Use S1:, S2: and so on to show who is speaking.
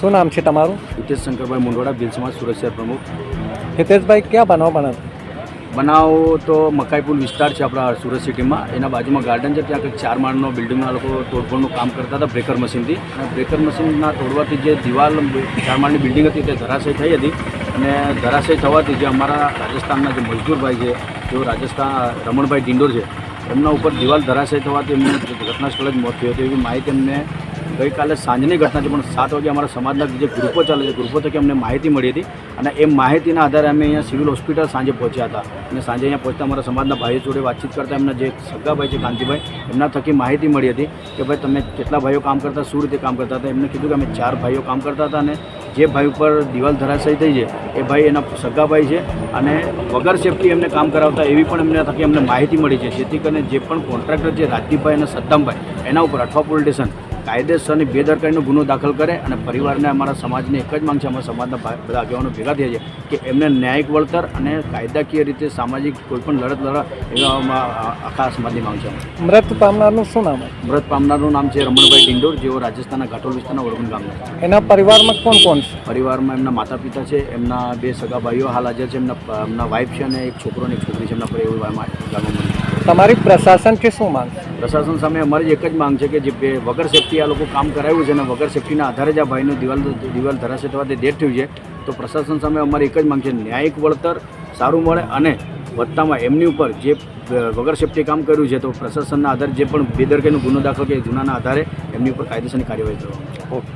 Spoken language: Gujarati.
S1: શું નામ છે તમારું?
S2: હિતેશ શંકરભાઈ મુંડવાડા ભીલ સમાજ સુરત શહેર પ્રમુખ.
S1: હિતેશભાઈ ક્યાં બનાવ બનાવ?
S2: બનાવ તો મકાઈપુલ વિસ્તાર છે આપણા સુરત સિટીમાં. એના બાજુમાં ગાર્ડન છે ત્યાં કંઈક ચાર માળનો બિલ્ડિંગના લોકો તોડફોડનું કામ કરતા હતા બ્રેકર મશીનથી અને બ્રેકર મશીનના તોડવાથી જે દિવાલ ચાર માળની બિલ્ડિંગ હતી તે ધરાશય થઈ હતી. અને ધરાશય થવાથી જે અમારા રાજસ્થાનના જે મજદૂરભાઈ છે તેઓ રાજસ્થાન રમણભાઈ ડિંડોર છે એમના ઉપર દિવાલ ધરાશય થવાથી એમનું ઘટના સ્થળે જ મોત થયું હતું. એવી માહિતી અમને ગઈકાલે સાંજની ઘટના છે, પણ સાત વાગે અમારા સમાજના જે ગ્રુપો ચાલે છે, ગ્રુપો થકી અમને માહિતી મળી હતી અને એ માહિતીના આધારે અમે અહીંયા સિવિલ હોસ્પિટલ સાંજે પહોંચ્યા હતા. અને સાંજે અહીંયા પહોંચતા અમારા સમાજના ભાઈઓ જોડે વાતચીત કરતા એમના જે સગાભાઈ છે, કાંતિભાઈ, એમના થકી માહિતી મળી હતી કે ભાઈ તમે કેટલા ભાઈઓ કામ કરતા, શું રીતે કામ કરતા હતા? એમને કીધું કે અમે ચાર ભાઈઓ કામ કરતા હતા અને જે ભાઈ ઉપર દિવાલ ધરાશય થઈ છે, એ ભાઈ એના સગાભાઈ છે અને વગર સેફટી એમને કામ કરાવતા એવી પણ એમને થકી અમને માહિતી મળી છે. જેથી કરીને જે પણ કોન્ટ્રાક્ટર છે, રાજદીપભાઈ અને સદ્દામભાઈ એના ઉપર અઠવા પોલીસ સ્ટેશન કાયદેસરની બેદરકારીનો ગુનો દાખલ કરે અને પરિવારને અમારા સમાજની એક જ માંગ છે અમારા સમાજના બધા આગેવાનો ભેગા થયા છે કે એમને ન્યાયિક વળતર અને કાયદાકીય રીતે સામાજિક કોઈપણ લડત લડવા એવા આખા સમાજની માંગ છે
S1: મૃત પામનારનું શું નામ
S2: મૃત પામનારનું નામ છે રમણભાઈ ડિંડોર જેઓ રાજસ્થાનના ઘાટોલ વિસ્તારના વડગુન ગામના
S1: એના પરિવારમાં કોણ કોણ છે?
S2: પરિવારમાં એમના માતા પિતા છે એમના બે સગા ભાઈઓ હાલ હાજર છે એમના એમના વાઈફ છે અને એક છોકરો અને એક છોકરી છે એમના પર એવું ગામમાં કે
S1: તમારી શું માંગ
S2: પ્રશાસન સામે અમારી એક જ માંગ છે કે જે વગર સેફટી આ લોકો કામ કરાવ્યું છે અને વગર સેફટીના આધારે જ આ ભાઈનું દિવાલ દિવાલ ધરાશે થવા તે ડેથ થયું છે. તો પ્રશાસન સામે અમારી એક જ માંગ છે, ન્યાયિક વળતર સારું મળે અને વત્તામાં એમની ઉપર જે વગર સેફટી કામ કર્યું છે તો પ્રશાસનના આધારે જે પણ બેદરકારીનો ગુનો દાખલ કે જૂનાના આધારે એમની ઉપર કાયદેસરની કાર્યવાહી કરવામાં
S1: ઓકે.